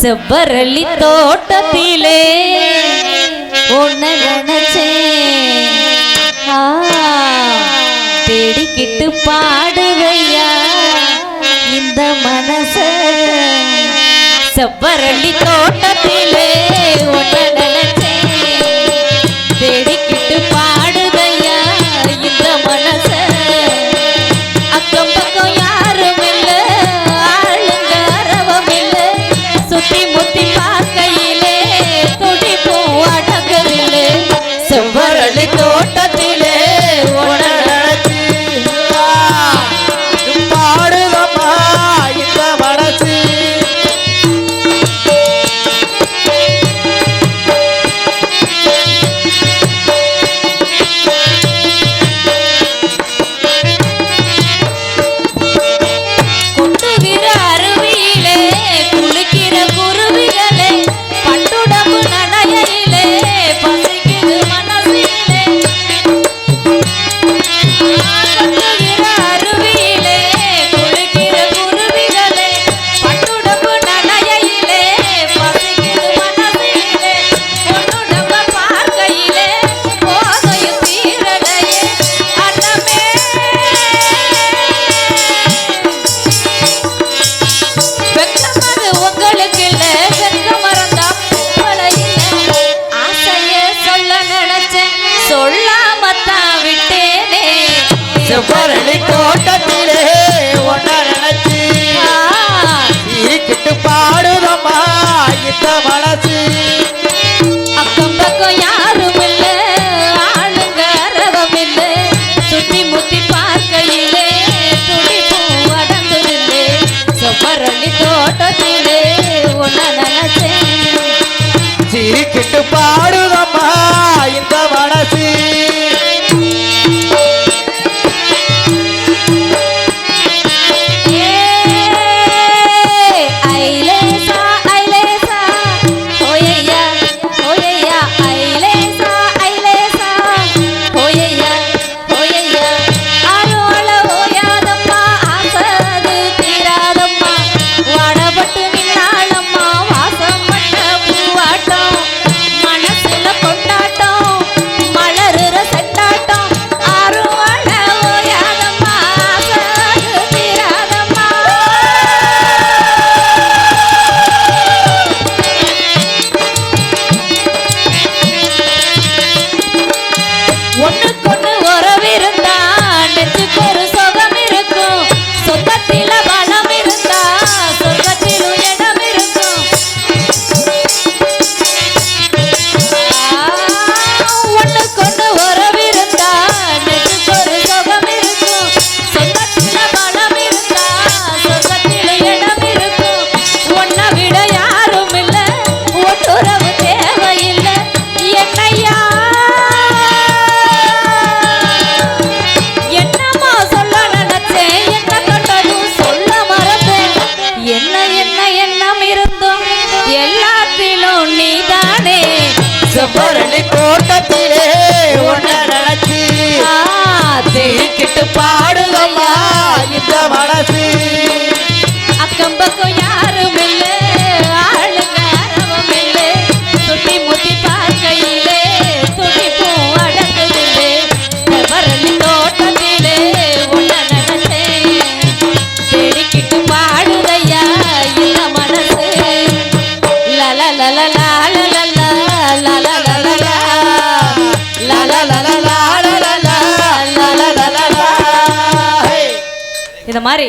செவ்வரளி தோட்டத்திலே ஒன்ன நினைச்சே. தேடிக்கிட்டு பாடுகையா இந்த மனச. செவ்வரளி தோட்டத்தில் Be party. பரணி தோட்டத்திலே ஒன்ன நினைச்சு சீக்கிட்டு பாடுதம்மா இந்த மனசு. அக்கம் பக்கம் யாரும் இல்ல ஆளுங்க அரவம் இல்ல. சுத்தி முத்தி பார்க்கையிலே துடிப்பும் அடங்குதில்லை சொப்பரணி உன்ன நினைச்சேன் சிரிக்கிட்டு பாடுதம்மா. இந்த மனசு What? காட்டிலோ நீதானே. செவ்வரணி கோட்டத்திலே உன்னை நினைச்சு தீக்கிட்டு பா. இந்த மாதிரி